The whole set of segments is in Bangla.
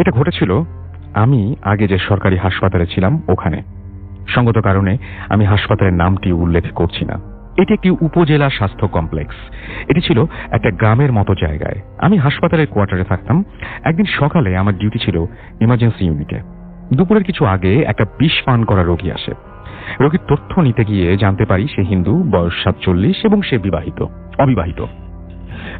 এটা ঘটেছিল, আমি আগে যে সরকারি হাসপাতালে ছিলাম ওখানে। সঙ্গত কারণে আমি হাসপাতালের নামটি উল্লেখ করছি না। এটি একটি উপজেলা স্বাস্থ্য কমপ্লেক্স। এটি ছিল একটা গ্রামের মতো জায়গায়। আমি হাসপাতালের কোয়ার্টারে থাকতাম। একদিন সকালে আমার ডিউটি ছিল ইমার্জেন্সি ইউনিটে। দুপুরের কিছু আগে একটা বিষ পান করা রোগী আসে। রোগীর তথ্য নিতে গিয়ে জানতে পারি সে হিন্দু, বয়স সাতচল্লিশ এবং সে বিবাহিত, অবিবাহিত।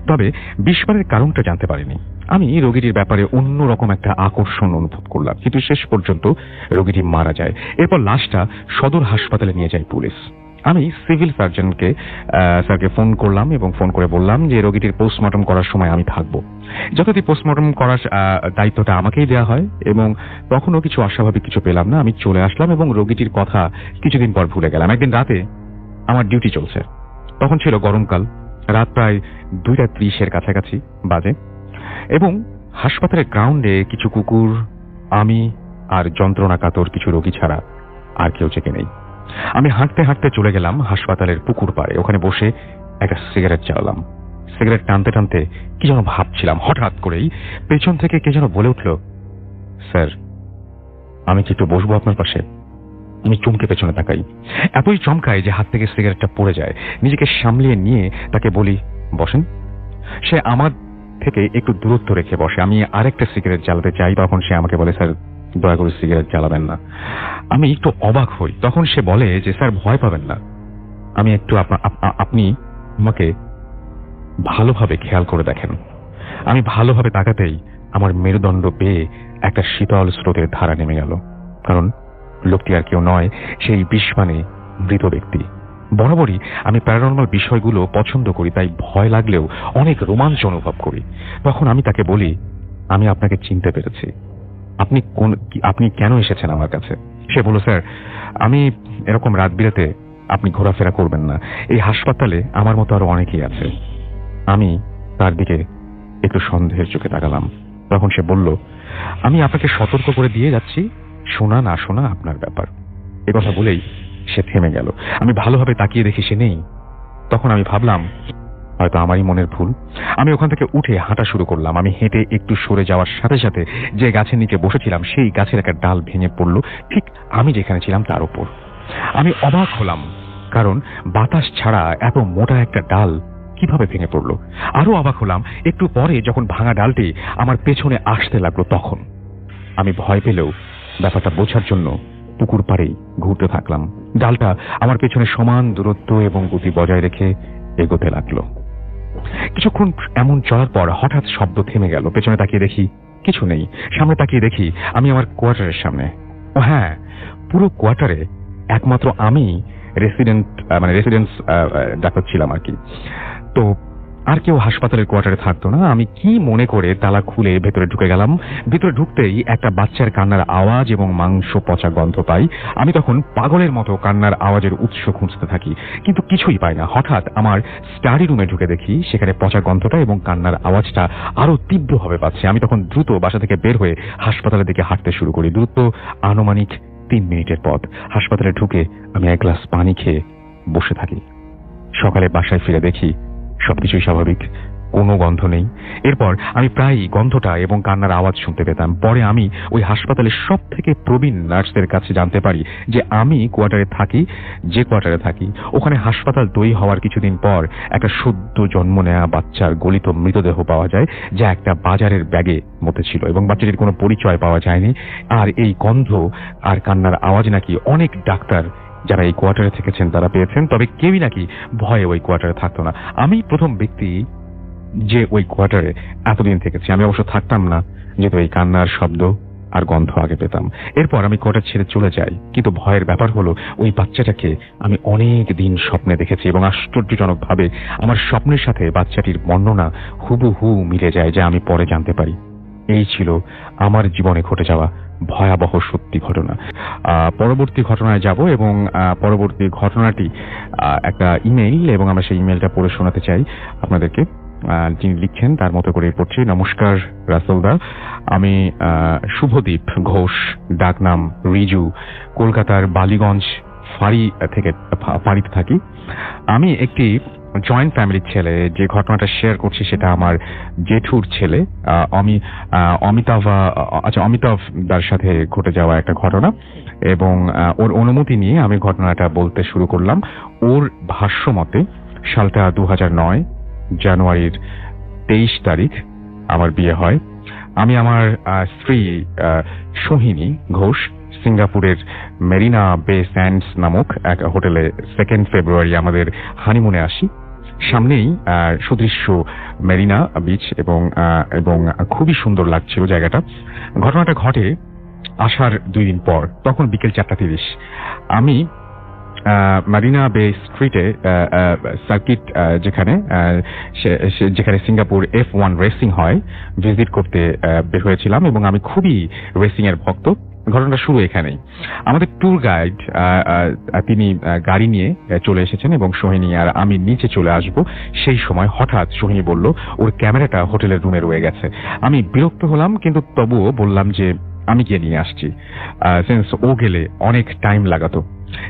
তবে বিষপানের কারণটা জানতে পারিনি। আমি রোগীটির ব্যাপারে অন্যরকম একটা আকর্ষণ অনুভব করলাম, কিন্তু শেষ পর্যন্ত রোগীটি মারা যায়। এরপর লাশটা সদর হাসপাতালে নিয়ে যায় পুলিশ। আমি সিভিল সার্জনকে স্যারকে ফোন করলাম এবং ফোন করে বললাম যে, রোগীটির পোস্টমর্টম করার সময় আমি থাকব। যতটি পোস্টমর্টম করার দায়িত্বটা আমাকেই দেওয়া হয় এবং তখনও কিছু অস্বাভাবিক কিছু পেলাম না। আমি চলে আসলাম এবং রোগীটির কথা কিছুদিন পর ভুলে গেলাম। একদিন রাতে আমার ডিউটি চলছে। তখন ছিল গরমকাল। রাত প্রায় দুইটা ত্রিশের কাছাকাছি বাজে। এবং হাসপাতালের গ্রাউন্ডে কিছু কুকুর, আমি আর যন্ত্রণা কাতর কিছু রোগী ছাড়া আর কেউ জেগে নেই। আমি হাঁটতে হাঁটতে চলে গেলাম হাসপাতালের পুকুর পাড়ে। ওখানে বসে একটা সিগারেট চালালাম। সিগারেট টানতে টানতে কি যেন ভাবছিলাম, হঠাৎ করেই পেছন থেকে কে যেন বলে উঠল, স্যার, আমি কি একটু বসবো আপনার পাশে? আমি চমকে পেছনে তাকাই। এতই চমকাই যে হাত থেকে সিগারেটটা পড়ে যায়। নিজেকে সামলিয়ে নিয়ে তাকে বলি, বসেন। সে আমার থেকে একটু দূরত্ব রেখে বসে। আমি আরেকটা সিগারেট জ্বালাতে চাই, তখন সে আমাকে বলে, স্যার, দয়া করে সিগারেট জ্বালাবেন না। আমি একটু অবাক হই, তখন সে বলে যে, স্যার, ভয় পাবেন না। আমি একটু আপ- আপ- আপনি আমাকে ভালোভাবে খেয়াল করে দেখেন। আমি ভালোভাবে তাকাতেই আমার মেরুদণ্ড পেয়ে একটা শীতল স্রোতের ধারা নেমে গেল। কারণ লোকটি আর কেউ নয়, সেই বিস্মানে মৃত ব্যক্তি। বরাবরই আমি প্যারানর্মাল বিষয়গুলো পছন্দ করি, তাই ভয় লাগলেও অনেক রোমাঞ্চ অনুভব করি। তখন আমি তাকে বলি, আমি আপনাকে চিনতে পেরেছি। আপনি কোন, আপনি কেন এসেছেন আমার কাছে? সে বলল, স্যার, আমি এরকম রাত বিরাতে আপনি ঘোরাফেরা করবেন না। এই হাসপাতালে আমার মতো আরও অনেকেই আছে। আমি তার দিকে একটু সন্দেহের চোখে তাকালাম। তখন সে বলল, আমি আপনাকে সতর্ক করে দিয়ে যাচ্ছি। শোনা না শোনা আপনার ব্যাপার। এ কথা বলেই সে থেমে গেল। আমি ভালোভাবে তাকিয়ে দেখি সে নেই। তখন আমি ভাবলাম, হয়তো আমারই মনের ভুল। আমি ওখান থেকে উঠে হাঁটা শুরু করলাম। আমি হেঁটে একটু সরে যাওয়ার সাথে সাথে যে গাছের নিচে বসেছিলাম, সেই গাছের একটা ডাল ভেঙে পড়ল ঠিক আমি যেখানে ছিলাম তার উপর আমি অবাক হলাম, কারণ বাতাস ছাড়া এত মোটা একটা ডাল কীভাবে ভেঙে পড়ল? আরও অবাক হলাম, একটু পরে যখন ভাঙা ডালটি আমার পেছনে আসতে লাগল তখন। আমি ভয় পেলেও ব্যাপারটা বোঝার জন্য পুকুর পাড়েই ঘুরতে থাকলাম। ডালটা আমার পেছনে সমান দূরত্ব এবং গতি বজায় রেখে এগোতে লাগল। কিছুক্ষণ এমন চলার পর হঠাৎ শব্দ থেমে গেল। পেছনে তাকিয়ে দেখি কিছু নেই। সামনে তাকিয়ে দেখি আমি আমার কোয়ার্টারের সামনে। ও হ্যাঁ পুরো কোয়ার্টারে একমাত্র আমি রেসিডেন্ট মানে রেসিডেন্স ডাক্তার ছিলাম আর কি। তো আর কেউ হাসপাতালের কোয়ার্টারে থাকতো না। আমি কি মনে করে তালা খুলে ভেতরে ঢুকে গেলাম? ভেতরে ঢুকতেই একটা বাচ্চার কান্নার আওয়াজ এবং মাংস পচা গন্ধ পাই। আমি তখন পাগলের মতো কান্নার আওয়াজের উৎস খুঁজতে থাকি, কিন্তু কিছুই পাই না। হঠাৎ আমার স্টাডি রুমে ঢুকে দেখি, সেখানে পচা গন্ধটা এবং কান্নার আওয়াজটা আরও তীব্রভাবে পাচ্ছি। আমি তখন দ্রুত বাসা থেকে বের হয়ে হাসপাতালের দিকে হাঁটতে শুরু করি। দ্রুত আনুমানিক তিন মিনিটের পথ। হাসপাতালে ঢুকে আমি এক গ্লাস পানি খেয়ে বসে থাকি। সকালে বাসায় ফিরে দেখি সবকিছুই স্বাভাবিক। কোনো গন্ধ নেই। এরপর আমি প্রায়ই গন্ধটা এবং কান্নার আওয়াজ শুনতে পেতাম। পরে আমি ওই হাসপাতালের সব থেকে প্রবীণ নার্সদের কাছে জানতে পারি যে আমি কোয়ার্টারে থাকি, যে কোয়ার্টারে থাকি। ওখানে হাসপাতাল তৈরি হওয়ার কিছুদিন পর একটা সদ্য জন্ম নেওয়া বাচ্চার গলিত মৃতদেহ পাওয়া যায়, যা একটা বাজারের ব্যাগে মধ্যে ছিল এবং বাচ্চাটির কোনো পরিচয় পাওয়া যায়নি। আর এই গন্ধ আর কান্নার আওয়াজ নাকি অনেক ডাক্তার যারা এই কোয়ার্টারে থেকেছেন, তারা পেয়েছেন, তবে কেউই নাকি ভয়ে ওই কোয়ার্টারে থাকতো না। আমি প্রথম ব্যক্তি যে ওই কোয়ার্টারে এতদিন থেকেছি। আমি অবশ্য থাকতাম না, যেহেতু এই কান্নার শব্দ আর গন্ধ আগে পেতাম। এরপর আমি কোয়ার্টার ছেড়ে চলে যাই, কিন্তু ভয়ের ব্যাপার হলো, ওই বাচ্চাটাকে আমি অনেক দিন স্বপ্নে দেখেছি এবং আশ্চর্যজনকভাবে আমার স্বপ্নের সাথে বাচ্চাটির বর্ণনা হুবহু মিলে যায়, যা আমি পরে জানতে পারি। এই ছিল আমার জীবনে ঘটে যাওয়া ভয়াবহ সত্যি ঘটনা। পরবর্তী ঘটনায় যাব এবং পরবর্তী ঘটনাটি একটা ইমেইল এবং আমরা সেই ইমেইলটা পড়ে শোনাতে চাই। আপনাদেরকে যিনি লিখছেন তার মতো করে পড়ছি। নমস্কার রাসেলদা আমি শুভদীপ ঘোষ, ডাকনাম রিজু, কলকাতার বালিগঞ্জ ফাঁড়ি থেকে ফাঁড়িতে থাকি। আমি একটি জয়েন্ট ফ্যামিলির ছেলে, যে ঘটনাটা শেয়ার করছি সেটা আমার জেঠুর ছেলে অমি অমিতাভ আচ্ছা অমিতাভ দার সাথে ঘটে যাওয়া একটা ঘটনা এবং ওর অনুমতি নিয়ে আমি ঘটনাটা বলতে শুরু করলাম। ওর ভাষ্য মতে, সালটা দু নয়, জানুয়ারির তেইশ তারিখ আমার বিয়ে হয়। আমি আমার স্ত্রী সোহিনী ঘোষ সিঙ্গাপুরের মেরিনা বে স্যান্ডস নামক এক হোটেলে সেকেন্ড ফেব্রুয়ারি আমাদের হানিমুনে আসি। সামনেই সুদৃশ্য মেরিনা বিচ এবং এবং খুবই সুন্দর লাগছিল জায়গাটা। ঘটনাটা ঘটে আসার দুই দিন পর, তখন বিকেল চারটা তিরিশ। আমি মারিনা বে স্ট্রিটে সার্কিট যেখানে যেখানে সিঙ্গাপুর এফ ওয়ান রেসিং হয় ভিজিট করতে বের হয়েছিলাম এবং আমি খুবই রেসিং এর ভক্ত। ঘটনাটা শুরু এখানেই। আমাদের ট্যুর গাইড তিনি গাড়ি নিয়ে চলে এসেছেন এবং সোহিনী আর আমি নিচে চলে আসব। সেই সময় হঠাৎ সোহিনী বলল, ওর ক্যামেরাটা হোটেলের রুমে রয়ে গেছে। আমি বিরক্ত হলাম, কিন্তু তবুও বললাম যে, আমি গিয়ে নিয়ে আসছি। সেন্স ও গেলে অনেক টাইম লাগাতো।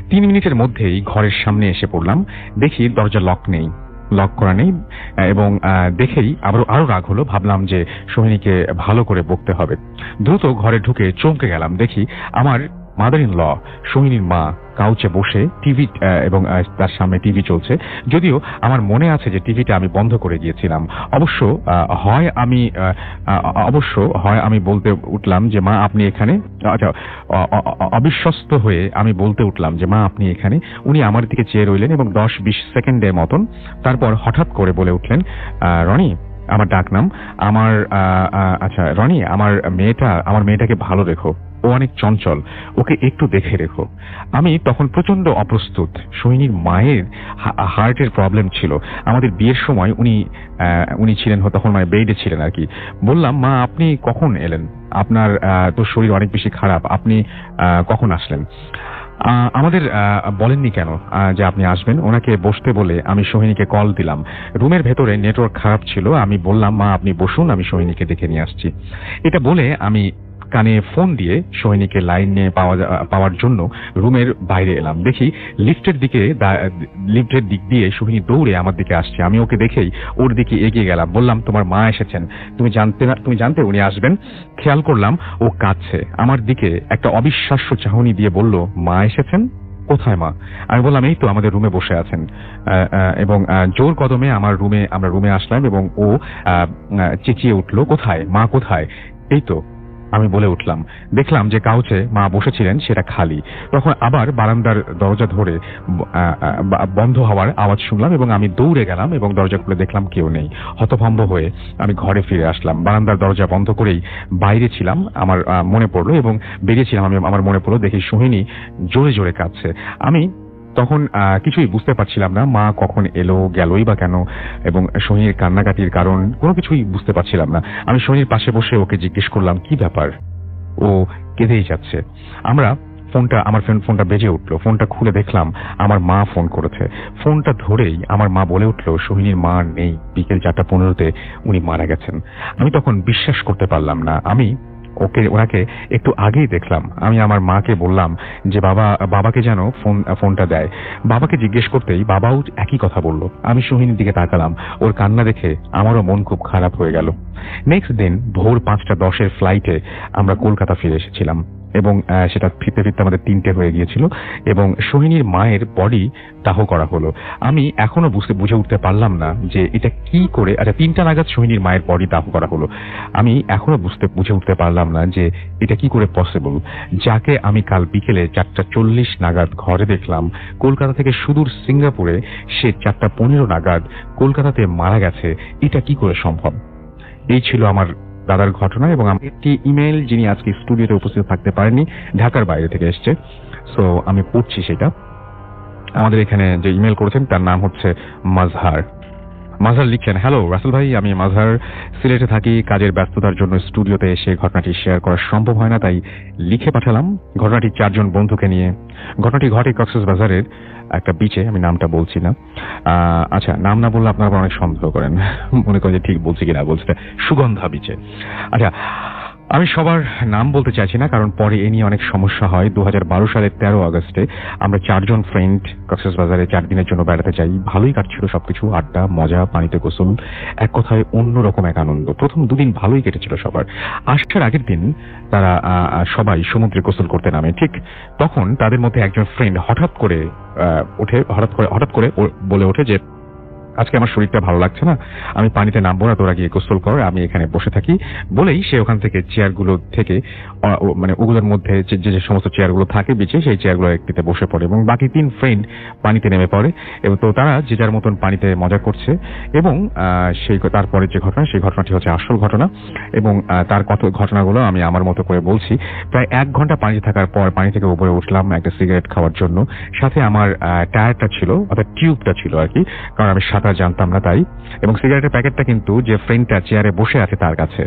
তিন মিনিটের মধ্যেই ঘরের সামনে এসে পড়লাম। দেখি দরজা লক নেই। লক করা নেই এবং দেখেই আবারও আরও রাগ হলো। ভাবলাম যে সোহিনীকে ভালো করে বকতে হবে। দ্রুত ঘরে ঢুকে চমকে গেলাম। দেখি আমার মাদার ইন ল সোহিনীর মা কাউচে বসে টিভি এবং তার সামনে টিভি চলছে। যদিও আমার মনে আছে যে টিভিটা আমি বন্ধ করে গিয়েছিলাম। অবশ্য হয় আমি অবশ্য হয় আমি বলতে উঠলাম যে, মা, আপনি এখানে আচ্ছা অবিশ্বস্ত হয়ে আমি বলতে উঠলাম যে, মা, আপনি এখানে উনি আমার দিকে চেয়ে রইলেন এবং দশ বিশ সেকেন্ডের মতন তারপর হঠাৎ করে বলে উঠলেন রনি, আমার ডাক নাম আমার আচ্ছা রনি, আমার মেয়েটা, আমার মেয়েটাকে ভালো রেখো। ও অনেক চঞ্চল। ওকে একটু দেখে রেখো। আমি তখন প্রচণ্ড অপ্রস্তুত। সোহিনীর মায়ের হার্টের প্রবলেম ছিল। আমাদের বিয়ের সময় উনি উনি ছিলেন তখন মানে বেডে ছিলেন আর কি। বললাম, মা, আপনি কখন এলেন? আপনার তো শরীর অনেক বেশি খারাপ। আপনি কখন আসলেন? আমাদের বলেননি কেন যে আপনি আসবেন? ওনাকে বসতে বলে আমি সোহিনীকে কল দিলাম। রুমের ভেতরে নেটওয়ার্ক খারাপ ছিল। আমি বললাম, মা, আপনি বসুন, আমি সোহিনীকে দেখে নিয়ে আসছি। এটা বলে আমি কানে ফোন দিয়ে সোহিনীকে লাইন নিয়ে পাওয়া পাওয়ার জন্য রুমের বাইরে এলাম। দেখি লিফটের দিকে লিফটের দিক দিয়ে সোহিনী দৌড়ে আমার দিকে আসছে। আমি ওকে দেখেই ওর দিকে এগিয়ে গেলাম। বললাম, তোমার মা এসেছেন। তুমি জানতে না, তুমি জানতে উনি আসবেন? খেয়াল করলাম ও কাঁদছে। আমার দিকে একটা অবিশ্বাস্য চাহনি দিয়ে বলল, মা এসেছেন? কোথায় মা? আমি বললাম, এই তো আমাদের রুমে বসে আছেন। এবং জোর কদমে আমার রুমে, আমরা রুমে আসলাম এবং ও চেঁচিয়ে উঠল, কোথায়? মা কোথায়? এই তো আমি বলে উঠলাম। দেখলাম যে কাউচে মা বসেছিলেন, সেটা খালি। তখন আবার বারান্দার দরজা ধরে বন্ধ হওয়ার আওয়াজ শুনলাম এবং আমি দৌড়ে গেলাম এবং দরজা খুলে দেখলাম কেউ নেই। হতভম্ব হয়ে আমি ঘরে ফিরে আসলাম। বারান্দার দরজা বন্ধ করেই বাইরে ছিলাম, আমার মনে পড়ল এবং বেরিয়েছিলাম আমি, আমার মনে পড়ল দেখি সোহিনী জোরে জোরে কাঁদছে। আমি তখন কিছুই বুঝতে পারছিলাম না, মা কখন এলো, গেলই বা কেন, এবং সোহিনীর কান্নাকাটির কারণ কোনো কিছুই বুঝতে পারছিলাম না। আমি সোহিনীর পাশে বসে ওকে জিজ্ঞেস করলাম, কি ব্যাপার? ও কেঁদেই যাচ্ছে। আমরা ফোনটা, আমার ফোন- ফোনটা বেজে উঠল, ফোনটা খুলে দেখলাম, আমার মা ফোন করেছে। ফোনটা ধরেই আমার মা বলে উঠল, সোহিনীর মা নেই, বিকেল চারটা পনেরোতে উনি মারা গেছেন। আমি তখন বিশ্বাস করতে পারলাম না। আমি ওকে, ওনাকে একটু আগেই দেখলাম। আমি আমার মাকে বললাম যে, বাবা, বাবাকে যেন ফোন, ফোনটা দেয়। বাবাকে জিজ্ঞেস করতেই বাবাও একই কথা বলল। আমি সোহিনীর দিকে তাকালাম। ওর কান্না দেখে আমারও মন খুব খারাপ হয়ে গেল। নেক্সট দিন ভোর পাঁচটা দশের ফ্লাইটে আমরা কলকাতা ফিরে এসেছিলাম। এবং সেটা ফিরতে ফিরতে আমাদের তিনটে হয়ে গিয়েছিল এবং সোহিনীর মায়ের বডি দাহ করা হলো। আমি এখনও বুঝতে, বুঝে উঠতে পারলাম না যে এটা কি করে আচ্ছা তিনটা নাগাদ সোহিনীর মায়ের বডি দাহ করা হলো। আমি এখনও বুঝতে, বুঝে উঠতে পারলাম না যে এটা কি করে পসিবল যাকে আমি কাল বিকেলে চারটা চল্লিশ নাগাদ ঘরে দেখলাম, কলকাতা থেকে সুদূর সিঙ্গাপুরে সে চারটা পনেরো নাগাদ কলকাতাতে মারা গেছে। এটা কি করে সম্ভব? এই ছিল আমার দাদার ঘটনা এবং একটি ইমেল যিনি আজকে স্টুডিওতে উপস্থিত থাকতে পারেনি ঢাকার বাইরে থেকে এসছে। সো আমি পড়ছি সেটা। আমাদের এখানে যে ইমেল করেছেন, তার নাম হচ্ছে মাজহার। মাজহার লিখছেন হ্যালো রাসেল ভাই, আমি মাজহার সিলেটে থাকি। কাজের ব্যস্ততার জন্য স্টুডিওতে এসে ঘটনাটি শেয়ার করা সম্ভব হয় না, তাই লিখে পাঠালাম। ঘটনাটি চারজন বন্ধুকে নিয়ে। ঘটনাটি ঘটে কক্সেস বাজারের একটা বিচে আমি নামটা বলছি না আচ্ছা নাম না বললে আপনারা অনেক সন্দেহ করেন। মনে করেন যে ঠিক বলছি কিনা বলছি। সুগন্ধা বিচে আচ্ছা আমি সবার নাম বলতে চাইছি না, কারণ পরে এ নিয়ে অনেক সমস্যা হয়। দু হাজার বারো সালের তেরো আগস্টে আমরা চারজন ফ্রেন্ড কক্সেস বাজারে চার দিনের জন্য বেড়াতে যাই। ভালোই কাটছিল সবকিছু, আড্ডা, মজা, পানিতে গোসল, এক কথায় অন্যরকম এক আনন্দ। প্রথম দুদিন ভালোই কেটেছিল সবার। আসার আগের দিন তারা সবাই সমুদ্রে গোসল করতে নামে। ঠিক তখন তাদের মধ্যে একজন ফ্রেন্ড হঠাৎ করে ওঠে হঠাৎ করে হঠাৎ করে বলে ওঠে যে আজকে আমার শরীরটা ভালো লাগছে না। আমি পানিতে নামবো না, তোরা গিয়ে গোসল কর, আমি এখানে বসে থাকি। বলেই সে ওখান থেকে চেয়ারগুলো থেকে মানে ওগুলোর মধ্যে যে যে সমস্ত চেয়ারগুলো থাকে বিচে, সেই চেয়ারগুলো একটিতে বসে পড়ে। এবং বাকি তিন ফ্রেন্ড পানিতে নেমে পড়ে। এবং তো তারা যে যার মতন পানিতে মজা করছে। এবং সেই তারপরে যে ঘটনা, সেই ঘটনাটি হচ্ছে আসল ঘটনা। এবং তার কত ঘটনাগুলো আমি আমার মতো করে বলছি। প্রায় এক ঘণ্টা পানিতে থাকার পর, পানি থেকে উপরে উঠলাম একটা সিগারেট খাওয়ার জন্য। সাথে আমার টায়ারটা ছিল, অর্থাৎ টিউবটা ছিল আর কি। কারণ আমি সাঁতার জানতাম না তাই। এবং সিগারেটের প্যাকেটটা কিন্তু যে ফ্রেন্ডটা চেয়ারে বসে আছে তার কাছে।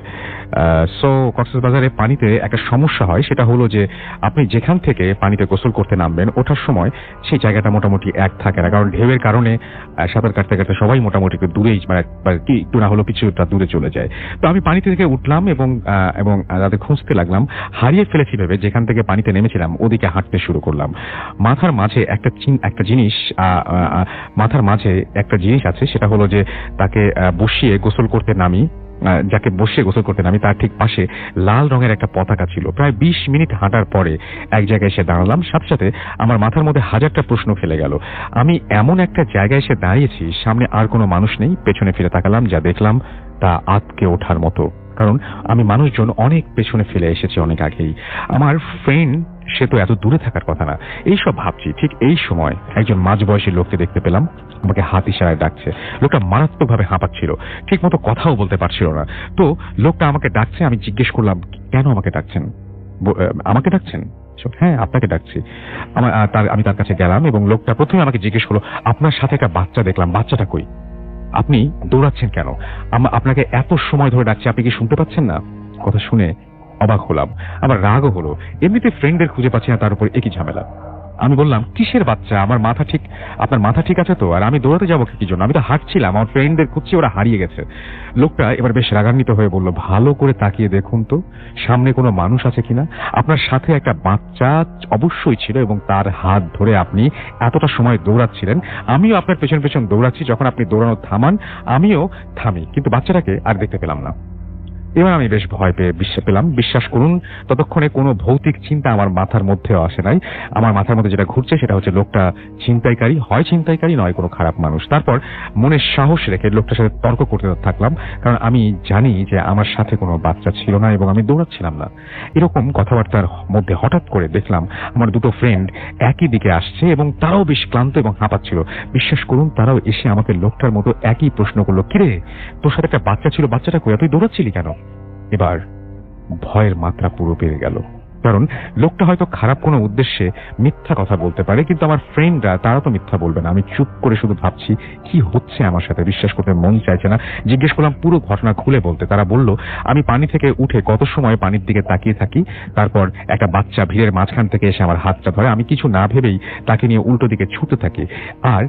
সো কক্সবাজারে পানিতে একটা সমস্যা হয়, সেটা হলো যে আপনি যেখান থেকে পানিতে গোসল করতে নামবেন, ওঠার সময় সেই জায়গাটা মোটামুটি এক থাকে না। কারণ ঢেউয়ের কারণে সাঁতার কাটতে কাটতে সবাই মোটামুটি একটু দূরেই মানে কি একটু না হলো কিছুটা দূরে চলে যায়। তো আমি পানিতে থেকে উঠলাম এবং এবং তাদের খুঁজতে লাগলাম, হারিয়ে ফেলেছি ভেবে যেখান থেকে পানিতে নেমেছিলাম, ওদিকে হাঁটতে শুরু করলাম। মাথার মাঝে একটা একটা জিনিস মাথার মাঝে একটা জিনিস আছে, সেটা হলো যে তাকে বসিয়ে গোসল করতে নামি যাকে বসিয়ে গোসল করতে নামি, তার ঠিক পাশে লাল রঙের একটা পতাকা ছিল। প্রায় বিশ মিনিট হাঁটার পরে এক জায়গায় এসে দাঁড়ালাম। সাথে সাথে আমার মাথার মধ্যে হাজারটা প্রশ্ন ফেলে গেল। আমি এমন একটা জায়গায় এসে দাঁড়িয়েছি, সামনে আর কোনো মানুষ নেই, পেছনে ফিরে তাকালাম, যা দেখলাম তা আতকে ওঠার মতো। কারণ আমি মানুষজন অনেক পেছনে ফেলে এসেছি অনেক আগেই। আমার ফ্রেন্ড সে তো এত দূরে থাকার কথা না। এইসব ভাবছি, ঠিক এই সময় একজন মাঝবয়সী লোককে দেখতে পেলাম। আমাকে হাত ইশারায় ডাকছে। লোকটা মারাত্মকভাবে হাঁপাচ্ছিল। ঠিক মতো কথাও বলতে পারছিল না। তো লোকটা আমাকে ডাকছে, আমি জিজ্ঞেস করলাম, কেন আমাকে ডাকছেন? আমাকে ডাকছেন? হ্যাঁ আপনাকে ডাকছি। আমার তার, আমি তার কাছে গেলাম এবং লোকটা প্রথমে আমাকে জিজ্ঞেস করল, আপনার সাথে একটা বাচ্চা দেখলাম, বাচ্চাটা কই? আপনি দৌড়াচ্ছেন কেন? আপনাকে এত সময় ধরে ডাকছি, আপনি কি শুনতে পাচ্ছেন না? কথা শুনে অবাক হলাম। আমার রাগও হলো। এমনিতে ফ্রেন্ডদের খুঁজে পাচ্ছি না, তার উপর একই ঝামেলা। আমি বললাম, কিসের বাচ্চা? আমার মাথা ঠিক, আপনার মাথা ঠিক আছে তো? আর আমি দৌড়াতে যাব কি জন্য? আমি তো হাঁটছিলাম, আমার ফ্রেন্ডদের খুঁজছি, ওরা হারিয়ে গেছে। লোকটা এবার বেশ রাগান্বিত হয়ে বলল, ভালো করে তাকিয়ে দেখুন তো, সামনে কোনো মানুষ আছে কিনা? আপনার সাথে একটা বাচ্চা অবশ্যই ছিল এবং তার হাত ধরে আপনি এতটা সময় দৌড়াচ্ছিলেন। আমিও আপনার পেছন পেছন দৌড়াচ্ছি, যখন আপনি দৌড়ানো থামান, আমিও থামি। কিন্তু বাচ্চাটাকে আর দেখতে পেলাম না। এবার আমি বেশ ভয় পেয়ে বিশ্বাস পেলাম। বিশ্বাস করুন, ততক্ষণে কোনো ভৌতিক চিন্তা আমার মাথার মধ্যেও আসে নাই। আমার মাথার মধ্যে যেটা ঘুরছে সেটা হচ্ছে লোকটা ছিনতাইকারী, হয় ছিনতাইকারী নয় কোনো খারাপ মানুষ। তারপর মনে সাহস রেখে লোকটার সাথে তর্ক করতে থাকলাম, কারণ আমি জানি যে আমার সাথে কোনো বাচ্চা ছিল না এবং আমি দৌড়াচ্ছিলাম না। এরকম কথাবার্তার মধ্যে হঠাৎ করে দেখলাম আমার দুটো ফ্রেন্ড একই দিকে আসছে এবং তারাও বেশ ক্লান্ত এবং হাঁপাচ্ছিল। বিশ্বাস করুন, তারাও এসে আমাকে লোকটার মতো একই প্রশ্ন করল, কিরে, তোর সাথে একটা বাচ্চা ছিল, বাচ্চাটা কই? তুই দৌড়াচ্ছিলি কেন? এবার ভয়ের মাত্রা পুরো বেড়ে গেল। কারণ লোকটা হয়তো খারাপ কোনো উদ্দেশ্যে মিথ্যা কথা বলতে পারে, কিন্তু আমার ফ্রেন্ডরা তারা তো মিথ্যা বলবে না। আমি চুপ করে শুধু ভাবছি, কি হচ্ছে আমার সাথে? বিশ্বাস করতে মন চাইছে না। জিজ্ঞেস করলাম, পুরো ঘটনা খুলে বলতে। তারা বলল, আমি পানি থেকে উঠে কত সময় পানির দিকে তাকিয়ে থাকি, তারপর একটা বাচ্চা ভিড়ের মাঝখান থেকে এসে আমার হাতটা ধরে। আমি কিছু না ভেবেই তাকে নিয়ে উল্টো দিকে ছুটতে থাকি। আর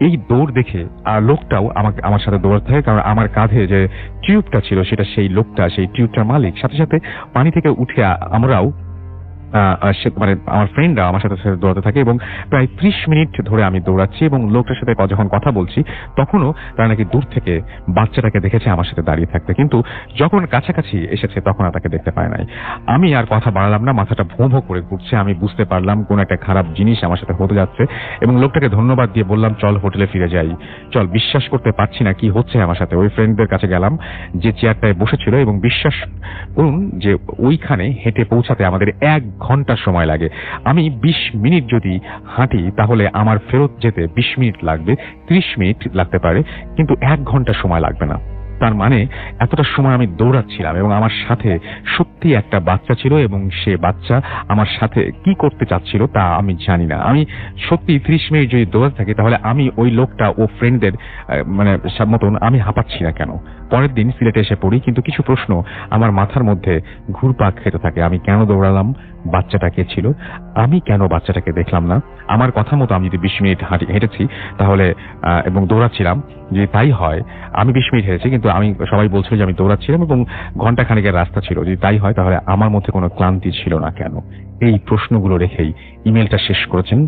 এই দৌড় দেখে, আর লোকটাও আমাকে, আমার সাথে দৌড়াতে থাকে, কারণ আমার কাঁধে যে টিউবটা ছিল, সেটা সেই লোকটা, সেই টিউবটার মালিক। সাথে সাথে পানি থেকে উঠে আমরাও সে- মানে আমার ফ্রেন্ডরা আমার সাথে সাথে দৌড়াতে থাকে এবং প্রায় ত্রিশ মিনিট ধরে আমি দৌড়াচ্ছি এবং লোকটার সাথে যখন কথা বলছি, তখনও তারা নাকি দূর থেকে বাচ্চাটাকে দেখেছে আমার সাথে দাঁড়িয়ে থাকতে। কিন্তু যখন কাছাকাছি এসেছে, তখন আর তাকে দেখতে পায় নাই। আমি আর কথা বাড়ালাম না, মাথাটা ভোঁ ভোঁ করে ঘুরছে। আমি বুঝতে পারলাম কোন একটা খারাপ জিনিস আমার সাথে হতে যাচ্ছে এবং লোকটাকে ধন্যবাদ দিয়ে বললাম, চল হোটেলে ফিরে যাই। চল, বিশ্বাস করতে পারছি না কি হচ্ছে আমার সাথে। ওই ফ্রেন্ডদের কাছে গেলাম, যে চেয়ারটায় বসেছিল এবং বিশ্বাস করুন যে ওইখানে হেঁটে পৌঁছাতে আমাদের এক ঘণ্টা সময় লাগে। আমি বিশ মিনিট যদি হাঁটি, তাহলে আমার ফেরত যেতে বিশ মিনিট লাগবে, ত্রিশ মিনিট লাগতে পারে, কিন্তু এক ঘণ্টা সময় লাগবে না। তার মানে এতটা সময় আমি দৌড়াচ্ছিলাম এবং আমার সাথে সত্যি একটা বাচ্চা ছিল এবং সে বাচ্চা আমার সাথে কি করতে চাচ্ছিল তা আমি জানি না। আমি সত্যি ত্রিশ মিনিট যদি দৌড়াতে থাকি, তাহলে আমি ওই লোকটা, ও ফ্রেন্ডদের মানে মতন আমি হাঁপাচ্ছি না কেন? পরের দিন সিলেটে এসে পড়ি, কিন্তু কিছু প্রশ্ন আমার মাথার মধ্যে ঘুরপাক খেতে থাকে। আমি কেন দৌড়ালাম? বাচ্চাটা কে ছিল। আমি কেন বাচ্চাটাকে দেখলাম না? আমার কথা মতো আমি যদি বিশ মিনিট হাঁটি হেঁটেছি, তাহলে এবং দৌড়াচ্ছিলাম যে তাই হয়, আমি বিশ মিনিট হেঁটেছি, কিন্তু আমি সবাই বলছিল যে আমি দৌড়াচ্ছিলাম এবং ঘণ্টা খানেকের রাস্তা ছিল। যদি তাই হয়, তাহলে আমার মধ্যে কোনো ক্লান্তি ছিল না কেন? এই প্রশ্নগুলো রেখেই ইমেলটা শেষ করেছেন